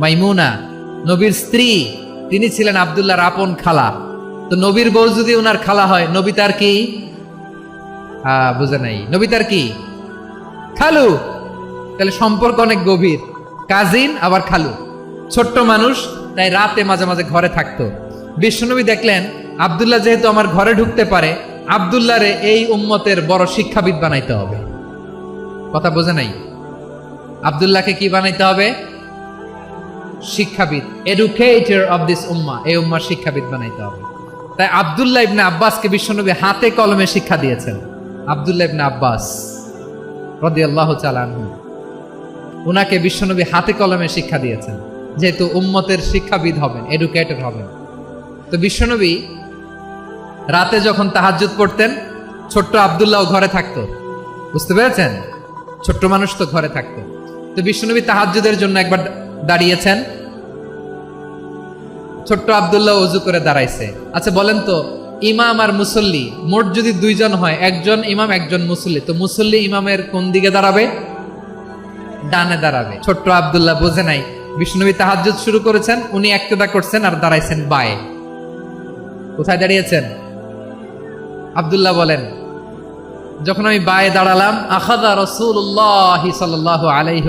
মাইমুনা, নবীর স্ত্রী, তিনি ছিলেন আবদুল্লাহর আপন খালা। তো নবীর বউ যদি ওনার খালা হয়, নবী তার কি? বুঝে নাই। নবী তার কি? খালু। তাহলে সম্পর্ক অনেক গভীর। কাজিন, আবার খালু। ছোট্ট মানুষ, তাই রাতে মাঝে মাঝে ঘরে থাকতো। বিশ্বনবী দেখলেন, আবদুল্লাহ যেহেতু আমার ঘরে ঢুকতে পারে, আবদুল্লাহরে এই উম্মতের বড় শিক্ষাবিদ বানাইতে হবে। কথা বোঝে নাই? আবদুল্লাহকে কি বানাইতে হবে? শিক্ষাবিদ এডুকেটর অফ দিস উম্মা এই উম্মার শিক্ষাবিদ বানাইতে হবে। তাই আবদুল্লাহ ইবনে আব্বাসকে বিশ্বনবী হাতে কলমে শিক্ষা দিয়েছেন। আবদুল্লাহ ইবনে আব্বাস রাদিয়াল্লাহু তাআলা আনহু, উনাকে বিশ্বনবী হাতে কলমে শিক্ষা দিয়েছেন। যেহেতু উম্মতের শিক্ষাবিদ হবেন এডুকেটর হবেন। তো বিশ্বনবী রাতে যখন তাহাজ্জুদ পড়তেন, ছোট্ট আবদুল্লাহ ঘরে থাকতো। বুঝতে পেরেছেন? ছোট্ট মানুষ তো ঘরে থাকতো। তো বিশ্বনবী তাহাজ্জুদের জন্য একবার দাঁড়িয়েছেন। ছোট্ট আবদুল্লাহ অজু করে দাঁড়াইছে। আচ্ছা বলেন তো, ইমাম আর মুসল্লি, মোট যদি দুইজন হয়, একজন ইমাম, একজন মুসল্লি, তো মুসল্লি ইমামের কোন দিকে দাঁড়াবে? ডানে দাঁড়াবে। ছোট্ট আবদুল্লাহ বোঝে নাই। বিষ্ণুনবী তাহাজ্জুদ শুরু করেছেন, উনি একটেদা করছেন আর দাঁড়াইছেন বায়ে। কোথায় দাঁড়িয়েছেন? আবদুল্লাহ বলেন, যখন আমি বায়ে দাঁড়ালাম আখাদা রসুল্লাহ সাল্লাহ আলাইহি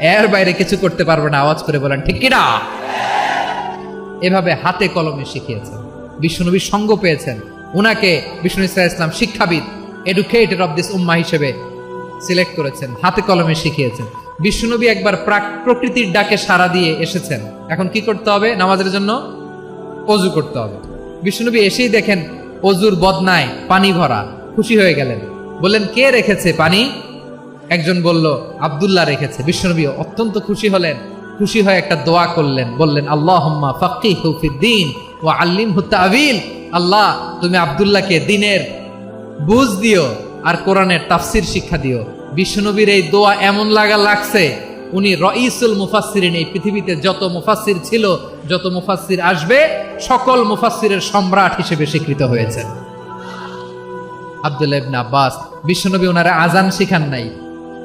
এর বাইরে কিছু করতে পারবে না, আওয়াজ করে বলেন, ঠিক কিনা? এভাবে হাতে কলমে শিখিয়েছেন। বিষ্ণুনবীর সঙ্গ পেয়েছেন। উনাকে বিষ্ণু ইসলাম ইসলাম শিক্ষাবিদ এডুকেটেড অফ দিস উম্মা হিসেবে সিলেক্ট করেছেন, হাতে কলমে শিখিয়েছেন। বিষ্ণুনবী একবার প্রাক- প্রকৃতির ডাকে সাড়া দিয়ে এসেছেন। এখন কি করতে হবে? নামাজের জন্য অজু করতে হবে। বিষ্ণুনবী এসেই দেখেন অজুর বদনায় পানি ভরা। খুশি হয়ে গেলেন। বললেন, কে রেখেছে পানি? একজন বলল, আব্দুল্লাহ রেখেছে। বিশ্বনবী অত্যন্ত খুশি হলেন। খুশি হয়ে একটা দোয়া করলেন, বললেন আল্লাহ ফাকি হুফিদ্দিন ও আল্লিম হুত্তাবিল আল্লাহ, তুমি আব্দুল্লাহকে দিনের বুঝ দিও আর কোরআনের তাফসির শিক্ষা দিও। বিশ্বনবীর এই দোয়া এমন লাগা লাগছে, উনি রইসুল মুফাসসিরিন, এই পৃথিবীতে যত মুফাসসির ছিল, যত মুফাসসির আসবে, সকল মুফাসসিরের সম্রাট হিসেবে স্বীকৃত হয়েছেন। আব্দুল্লাহ আব্বাস, বিশ্বনবী ওনারা আজান শিখান নাই।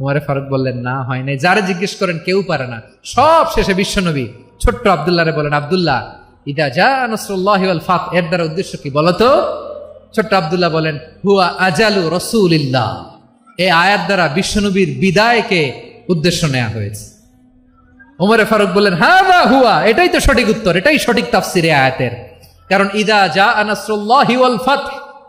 উমারে ফারুক বললেন, না, হয় নাই। যারা জিজ্ঞেস করেন, কেউ পারে না। সব শেষে বিশ্বনবী ছোট্ট আবদুল্লাহরে বলেন, আবদুল্লাহ, ইদা যা নসরুল্লাহ ফাত এর দ্বারা উদ্দেশ্য কি বলতো? ছোট্ট আবদুল্লাহ বলেন, হুয়া আজালু রসুলিল্লাহ। এই আয়াত দ্বারা বিশ্বনবীর বিদায়কে উদ্দেশ্য নেওয়া হয়েছে। ওমরে ফারুক বললেন হ্যাঁ বা হুয়া। এটাই তো সঠিক উত্তর, এটাই সঠিক তাফসির আয়াতের। কারণ, ইদা যা আনাসরুল্লাহি ওয়াল ফাত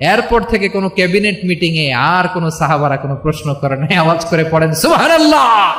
এরপর থেকে কোনো ক্যাবিনেট মিটিংয়ে আর কোনো সাহাবারা কোনো প্রশ্ন করে নাই। আওয়াজ করে পড়েন, সুবহানাল্লাহ!